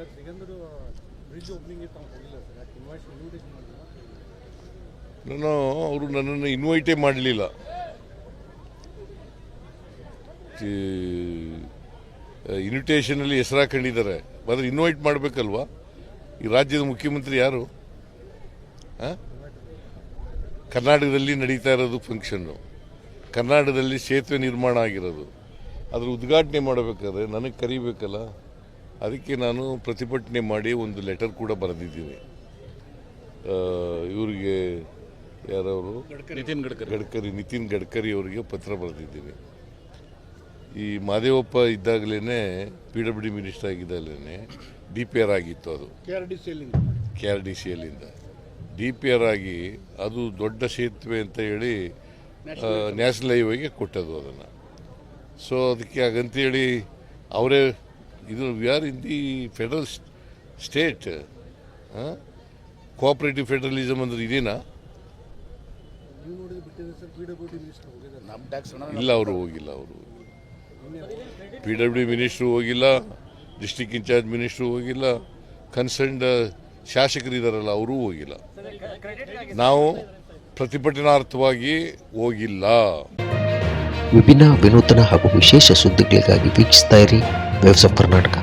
Sir bridge opening ನಾನು ಅವರು ನನ್ನನ್ನು ಇನ್ವೈಟೇ ಮಾಡಲಿಲ್ಲ. ಇನ್ವಿಟೇಷನಲ್ಲಿ ಹೆಸರು ಹಾಕೊಂಡಿದ್ದಾರೆ. ಆದರೆ ಇನ್ವೈಟ್ ಮಾಡಬೇಕಲ್ವಾ? ಈ ರಾಜ್ಯದ ಮುಖ್ಯಮಂತ್ರಿ ಯಾರು? ಕರ್ನಾಟಕದಲ್ಲಿ ನಡೀತಾ ಇರೋದು ಫಂಕ್ಷನ್ನು ಕರ್ನಾಟಕದಲ್ಲಿ ಸೇತುವೆ ನಿರ್ಮಾಣ ಆಗಿರೋದು. ಅದ್ರ ಉದ್ಘಾಟನೆ ಮಾಡಬೇಕಾದ್ರೆ ನನಗೆ ಕರಿಬೇಕಲ್ಲ? ಅದಕ್ಕೆ ನಾನು ಪ್ರತಿಭಟನೆ ಮಾಡಿ ಒಂದು ಲೆಟರ್ ಕೂಡ ಬರೆದಿದ್ದೀನಿ. ಆ, ಇವರಿಗೆ ಯಾರವರು? ನಿತಿನ್ ಗಡ್ಕರಿ. ಗಡ್ಕರಿ ನಿತಿನ್ ಗಡ್ಕರಿ ಅವರಿಗೆ ಪತ್ರ ಬರೆದಿದ್ದೀನಿ. ಈ ಮಾದೇವಪ್ಪ ಇದ್ದಾಗಲೇ ಪಿ ಡಬ್ಲ್ಯೂ ಡಿ ಮಿನಿಸ್ಟರ್ ಆಗಿದ್ದಾಗಲೇ ಡಿ ಪಿ ಆರ್ ಆಗಿತ್ತು ಅದು. ಕೆ ಆರ್ ಡಿ ಸಿ ಎಲ್ಲಿಂದ ಕೆ ಆರ್ ಡಿ ಸಿ ಎಲ್ಲಿಂದ ಡಿ ಪಿ ಆರ್ ಆಗಿ ಅದು ದೊಡ್ಡ ಸೇತುವೆ ಅಂತ ಹೇಳಿ ನ್ಯಾಷನಲ್ ಹೈವೇಗೆ ಕೊಟ್ಟದು ಅದನ್ನು. ಸೊ ಅದಕ್ಕೆ ಹಾಗಂತೇಳಿ ಅವರೇ ಇದು V R in the federal state cooperative federalism ಅಂದ್ರೆ ಇದೇನಾ? ಇಲ್ಲ ಅವರು ಹೋಗಿಲ್ಲ ಅವರು ಪಿ ಡಬ್ಲ್ಯೂ ಮಿನಿಸ್ಟ್ರು ಹೋಗಿಲ್ಲ ಡಿಸ್ಟಿಕ್ ಇನ್ಚಾರ್ಜ್ ಮಿನಿಸ್ಟ್ರು ಹೋಗಿಲ್ಲ ಕನ್ಸರ್ನ್ಡ್ ಶಾಸಕರಿದ್ದಾರಲ್ಲ ಅವರೂ ಹೋಗಿಲ್ಲ. ನಾವು ಪ್ರತಿಭಟನಾರ್ಥವಾಗಿ ಹೋಗಿಲ್ಲ. ವಿಭಿನ್ನ ವಿನೂತನ ಹಾಗೂ ವಿಶೇಷ ಸುದ್ದಿಗಳಿಗಾಗಿ ವೀಕ್ಷಿಸ್ತಾ ಇರಿ. Waves of Karnataka